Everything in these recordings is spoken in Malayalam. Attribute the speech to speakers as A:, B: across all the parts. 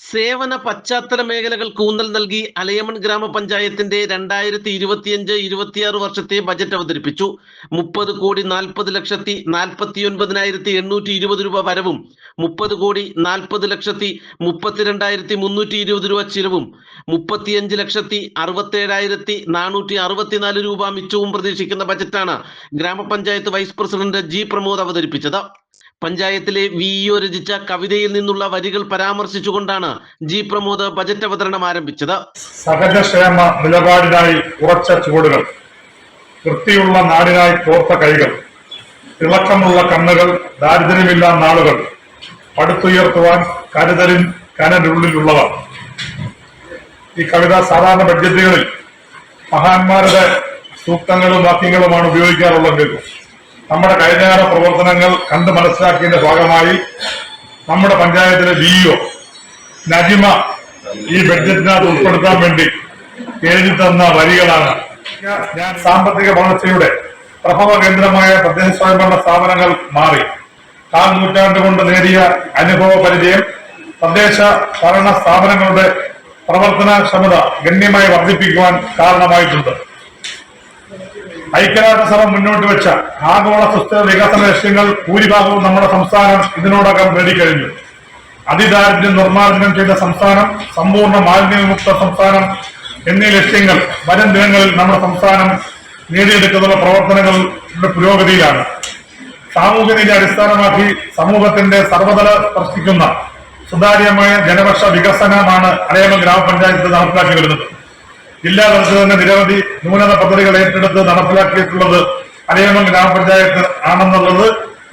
A: സേവന പശ്ചാത്തല മേഖലകൾക്ക് ഊന്നൽ നൽകി അലയമൺ ഗ്രാമപഞ്ചായത്തിന്റെ രണ്ടായിരത്തി ഇരുപത്തിയഞ്ച് ഇരുപത്തിയാറ് വർഷത്തെ ബജറ്റ് അവതരിപ്പിച്ചു. മുപ്പത് കോടി നാൽപ്പത് ലക്ഷത്തി നാൽപ്പത്തി ഒൻപതിനായിരത്തി എണ്ണൂറ്റി ഇരുപത് രൂപ വരവും. മുപ്പത് കോടി നാൽപ്പത് ലക്ഷത്തി മുപ്പത്തിരണ്ടായിരത്തി മുന്നൂറ്റി ഇരുപത് രൂപ ചിലവും. മുപ്പത്തിയഞ്ച് ലക്ഷത്തി അറുപത്തേഴായിരത്തി നാനൂറ്റി അറുപത്തിനാല് രൂപ മിച്ചവും പ്രതീക്ഷിക്കുന്ന ബജറ്റാണ് ഗ്രാമപഞ്ചായത്ത് വൈസ് പ്രസിഡന്റ് ജി പ്രമോദ് അവതരിപ്പിച്ചത്. പഞ്ചായത്തിലെ വി ഇഒ രചിച്ച കവിതയിൽ നിന്നുള്ള വരികൾ പരാമർശിച്ചുകൊണ്ടാണ് ജി പ്രമോദ് ബജറ്റ് അവതരണം ആരംഭിച്ചത്.
B: സഹജക്ഷേമ നിലപാടിനായി ഉറച്ച ചുവടുകൾ വൃത്തിയുള്ള നാടിനായി കോർത്ത കൈകൾ തിളക്കമുള്ള കണ്ണുകൾ ദാരിദ്ര്യമില്ല നാളുകൾ പടുത്തുയർത്തുവാൻ കരുതലിൻ കനലുള്ളിലുള്ളവർ ഈ കവിത സാധാരണ ബഡ്ജറ്റുകളിൽ മഹാന്മാരുടെ സൂക്തങ്ങളും വാക്യങ്ങളുമാണ് ഉപയോഗിക്കാറുള്ളെങ്കിൽ നമ്മുടെ കഴിഞ്ഞകാല പ്രവർത്തനങ്ങൾ കണ്ട് മനസ്സിലാക്കിയതിന്റെ ഭാഗമായി നമ്മുടെ പഞ്ചായത്തിലെ ഡിഇഒ നജിമ ഈ ബഡ്ജറ്റിനകത്ത് ഉൾപ്പെടുത്താൻ വേണ്ടി എഴുതി തന്ന വരികളാണ്. ഞാൻ സാമ്പത്തിക വളർച്ചയുടെ പ്രഭവ കേന്ദ്രമായ തദ്ദേശ സ്വയംഭരണ സ്ഥാപനങ്ങൾ മാറി. കാൽ നൂറ്റാണ്ട് കൊണ്ട് നേടിയ അനുഭവ പരിചയം തദ്ദേശ ഭരണ സ്ഥാപനങ്ങളുടെ പ്രവർത്തനക്ഷമത ഗണ്യമായി വർദ്ധിപ്പിക്കുവാൻ കാരണമായിട്ടുണ്ട്. ഐക്യരാഷ്ട്രസഭ മുന്നോട്ട് വെച്ച ആഗോള സുസ്ഥിര വികസന ലക്ഷ്യങ്ങൾ ഭൂരിഭാഗവും നമ്മുടെ സംസ്ഥാനം ഇതിനോടകം നേടിക്കഴിഞ്ഞു അതിദാരിദ്ര്യം നിർമ്മാർജനം ചെയ്ത സംസ്ഥാനം സമ്പൂർണ മാലിന്യമുക്ത സംസ്ഥാനം എന്നീ ലക്ഷ്യങ്ങൾ വരും ദിനങ്ങളിൽ നമ്മുടെ സംസ്ഥാനം നേടിയെടുക്കുന്ന പ്രവർത്തനങ്ങളുടെ പുരോഗതിയിലാണ്. സാമൂഹ്യനീതി അടിസ്ഥാനമാക്കി സമൂഹത്തിന്റെ സർവതല സ്പർശിക്കുന്ന സുതാര്യമായ ജനപക്ഷ വികസനമാണ് അടയമ ഗ്രാമപഞ്ചായത്ത് നടപ്പിലാക്കി വരുന്നത്. ജില്ലാ പരിഷത്ത് തന്നെ നിരവധി ന്യൂനത പദ്ധതികൾ ഏറ്റെടുത്ത് നടപ്പിലാക്കിയിട്ടുള്ളത് അലയമം ഗ്രാമപഞ്ചായത്ത് ആണെന്നുള്ളത്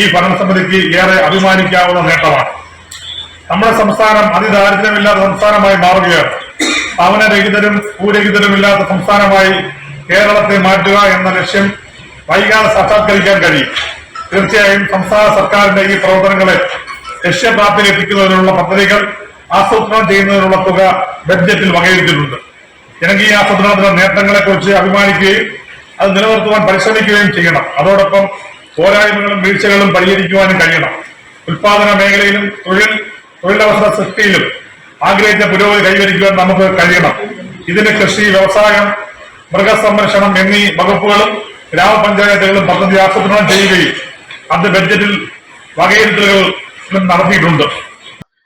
B: ഈ ഭരണസമിതിക്ക് ഏറെ അഭിമാനിക്കാവുന്ന നേട്ടമാണ്. നമ്മുടെ സംസ്ഥാനം അതിദാരിദ്ര്യമില്ലാത്ത സംസ്ഥാനമായി മാറുകയാണ്. ഭവനരഹിതരും ഭൂരഹിതരും ഇല്ലാത്ത സംസ്ഥാനമായി കേരളത്തെ മാറ്റുക എന്ന ലക്ഷ്യം വൈകാതെ സാക്ഷാത്കരിക്കാൻ കഴിയും. തീർച്ചയായും സംസ്ഥാന സർക്കാരിന്റെ ഈ പ്രവർത്തനങ്ങളെ ലക്ഷ്യപ്രാപ്തിയിലെത്തിക്കുന്നതിനുള്ള പദ്ധതികൾ ആസൂത്രണം ചെയ്യുന്നതിനുള്ള തുക ബഡ്ജറ്റിൽ വകയിരുത്തിയിട്ടുണ്ട്. ജനകീയ ആസൂത്രണത്തിലെ നേട്ടങ്ങളെ കുറിച്ച് അഭിമാനിക്കുകയും അത് നിലനിർത്തുവാൻ പരിശ്രമിക്കുകയും ചെയ്യണം. അതോടൊപ്പം പോരായ്മകളും വീഴ്ചകളും പരിഹരിക്കുവാനും കഴിയണം. ഉൽപാദന മേഖലയിലും തൊഴിൽ തൊഴിലവസര സൃഷ്ടിയിലും ആഗ്രഹിച്ച പുരോഗതി കൈവരിക്കുവാൻ നമുക്ക് കഴിയണം. ഇതിന് കൃഷി വ്യവസായം മൃഗസംരക്ഷണം എന്നീ വകുപ്പുകളും ഗ്രാമപഞ്ചായത്തുകളും പദ്ധതി ആസൂത്രണം ചെയ്യുകയും അത് ബഡ്ജറ്റിൽ വകയിരുത്തലുകൾ നടത്തിയിട്ടുണ്ട്.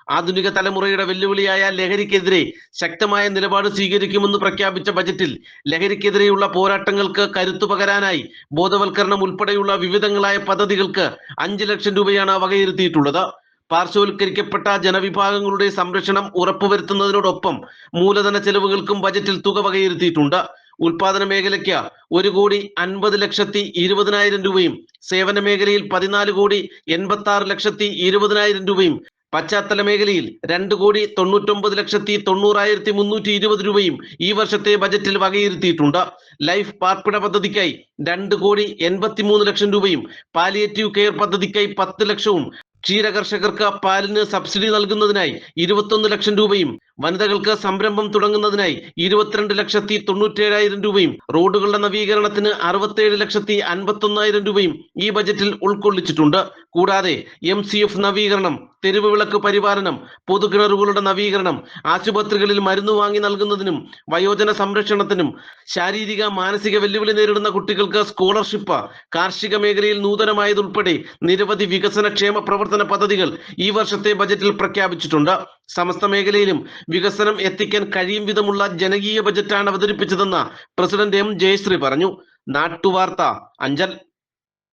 A: ആധുനിക തലമുറയുടെ വെല്ലുവിളിയായ ലഹരിക്കെതിരെ ശക്തമായ നിലപാട് സ്വീകരിക്കുമെന്ന് പ്രഖ്യാപിച്ച ബജറ്റിൽ ലഹരിക്കെതിരെയുള്ള പോരാട്ടങ്ങൾക്ക് കരുത്തു പകരാനായി ബോധവൽക്കരണം ഉൾപ്പെടെയുള്ള വിവിധങ്ങളായ പദ്ധതികൾക്ക് അഞ്ച് ലക്ഷം രൂപയാണ് വകയിരുത്തിയിട്ടുള്ളത്. പാർശ്വവൽക്കരിക്കപ്പെട്ട ജനവിഭാഗങ്ങളുടെ സംരക്ഷണം ഉറപ്പുവരുത്തുന്നതിനോടൊപ്പം മൂലധന ചെലവുകൾക്കും ബജറ്റിൽ തുക വകയിരുത്തിയിട്ടുണ്ട്. ഉൽപാദന മേഖലയ്ക്ക് ഒരു കോടി അൻപത് ലക്ഷത്തി ഇരുപതിനായിരം രൂപയും സേവന മേഖലയിൽ പതിനാല് കോടി എൺപത്തി ആറ് ലക്ഷത്തി ഇരുപതിനായിരം രൂപയും പശ്ചാത്തല മേഖലയിൽ രണ്ട് കോടി തൊണ്ണൂറ്റൊമ്പത് ലക്ഷത്തി തൊണ്ണൂറായിരത്തി മുന്നൂറ്റി ഇരുപത് രൂപയും ഈ വർഷത്തെ ബജറ്റിൽ വകയിരുത്തിയിട്ടുണ്ട്. ലൈഫ് പാർപ്പിട പദ്ധതിക്കായി രണ്ട് കോടി എൺപത്തിമൂന്ന് ലക്ഷം രൂപയും പാലിയേറ്റീവ് കെയർ പദ്ധതിക്കായി പത്ത് ലക്ഷവും ക്ഷീരകർഷകർക്ക് പാലിന് സബ്സിഡി നൽകുന്നതിനായി ഇരുപത്തൊന്ന് ലക്ഷം രൂപയും വനിതകൾക്ക് സംരംഭം തുടങ്ങുന്നതിനായി ഇരുപത്തിരണ്ട് ലക്ഷത്തി തൊണ്ണൂറ്റേഴായിരം രൂപയും റോഡുകളുടെ നവീകരണത്തിന് അറുപത്തേഴ് ലക്ഷത്തി അൻപത്തൊന്നായിരം രൂപയും ഈ ബജറ്റിൽ ഉൾക്കൊള്ളിച്ചിട്ടുണ്ട്. കൂടാതെ എം നവീകരണം തെരുവ് വിളക്ക് പരിപാലനം പൊതുകിണറുകളുടെ നവീകരണം ആശുപത്രികളിൽ മരുന്ന് വാങ്ങി നൽകുന്നതിനും വയോജന സംരക്ഷണത്തിനും ശാരീരിക മാനസിക വെല്ലുവിളി നേരിടുന്ന കുട്ടികൾക്ക് സ്കോളർഷിപ്പ് കാർഷിക മേഖലയിൽ നൂതനമായതുൾപ്പെടെ നിരവധി വികസന ക്ഷേമ പ്രവർത്തന പദ്ധതികൾ ഈ വർഷത്തെ ബജറ്റിൽ പ്രഖ്യാപിച്ചിട്ടുണ്ട്. സമസ്ത മേഖലയിലും വികസനം എത്തിക്കാൻ കഴിയും വിധമുള്ള ജനകീയ ബജറ്റാണ് അവതരിപ്പിച്ചതെന്ന് പ്രസിഡന്റ് എം ജയശ്രീ പറഞ്ഞു. നാട്ടുവാർത്ത അഞ്ചൽ.